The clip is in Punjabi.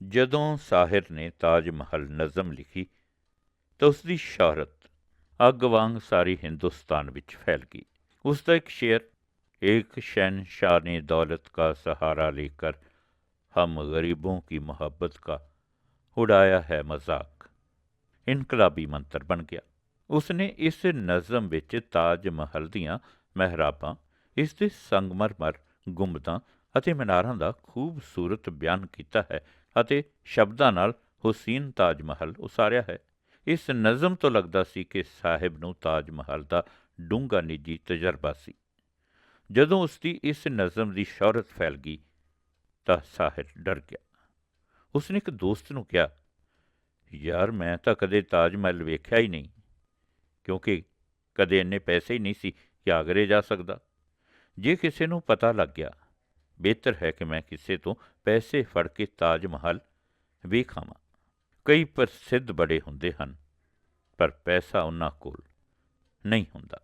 ਜਦੋਂ ਸਾਹਿਰ ਨੇ ਤਾਜ ਮਹਲ ਨਜ਼ਮ ਲਿਖੀ ਤਾਂ ਉਸ ਦੀ ਸ਼ੌਹਰਤ ਅੱਗ ਵਾਂਗ ਸਾਰੀ ਹਿੰਦੁਸਤਾਨ ਵਿੱਚ ਫੈਲ ਗਈ ਉਸ ਦਾ ਇੱਕ ਸ਼ੇਰ एक शहनशाह ने दौलत का सहारा लेकर हम गरीबों की मोहब्बत का ਉਡਾਇਆ ਹੈ ਮਜ਼ਾਕ ਇਨਕਲਾਬੀ ਮੰਤਰ ਬਣ ਗਿਆ ਉਸਨੇ ਇਸ ਨਜ਼ਮ ਵਿੱਚ ਤਾਜ ਮਹਲ ਦੀਆਂ ਮਹਿਰਾਬਾਂ ਇਸ ਦੇ ਸੰਗਮਰਮਰ ਗੁੰਬਦਾਂ ਅਤੇ ਮਨਾਰਾਂ ਦਾ ਖੂਬਸੂਰਤ ਬਿਆਨ ਕੀਤਾ ਹੈ ਅਤੇ ਸ਼ਬਦਾਂ ਨਾਲ ਹੁਸੈਨ ਤਾਜ ਮਹਿਲ ਉਸਾਰਿਆ ਹੈ। ਇਸ ਨਜ਼ਮ ਤੋਂ ਲੱਗਦਾ ਸੀ ਕਿ ਸਾਹਿਬ ਨੂੰ ਤਾਜ ਮਹਿਲ ਦਾ ਡੂੰਘਾ ਨਿੱਜੀ ਤਜਰਬਾ ਸੀ। ਜਦੋਂ ਉਸ ਦੀ ਇਸ ਨਜ਼ਮ ਦੀ ਸ਼ੌਹਰਤ ਫੈਲ ਗਈ ਤਾਂ ਸਾਹਿਰ ਡਰ ਗਿਆ। ਉਸਨੇ ਇੱਕ ਦੋਸਤ ਨੂੰ ਕਿਹਾ, ਯਾਰ, ਮੈਂ ਤਾਂ ਕਦੇ ਤਾਜ ਮਹਿਲ ਵੇਖਿਆ ਹੀ ਨਹੀਂ, ਕਿਉਂਕਿ ਕਦੇ ਇੰਨੇ ਪੈਸੇ ਹੀ ਨਹੀਂ ਸੀ ਕਿ ਆਗਰੇ ਜਾ ਸਕਦਾ। ਜੇ ਕਿਸੇ ਨੂੰ ਪਤਾ ਲੱਗ ਗਿਆ ਬਿਹਤਰ ਹੈ ਕਿ ਮੈਂ ਕਿਸੇ ਤੋਂ ਪੈਸੇ ਫੜ ਕੇ ਤਾਜ ਮਹਲ ਵੇਖਾਵਾਂ। ਕਈ ਪ੍ਰਸਿੱਧ ਬੜੇ ਹੁੰਦੇ ਹਨ, ਪਰ ਪੈਸਾ ਉਹਨਾਂ ਕੋਲ ਨਹੀਂ ਹੁੰਦਾ।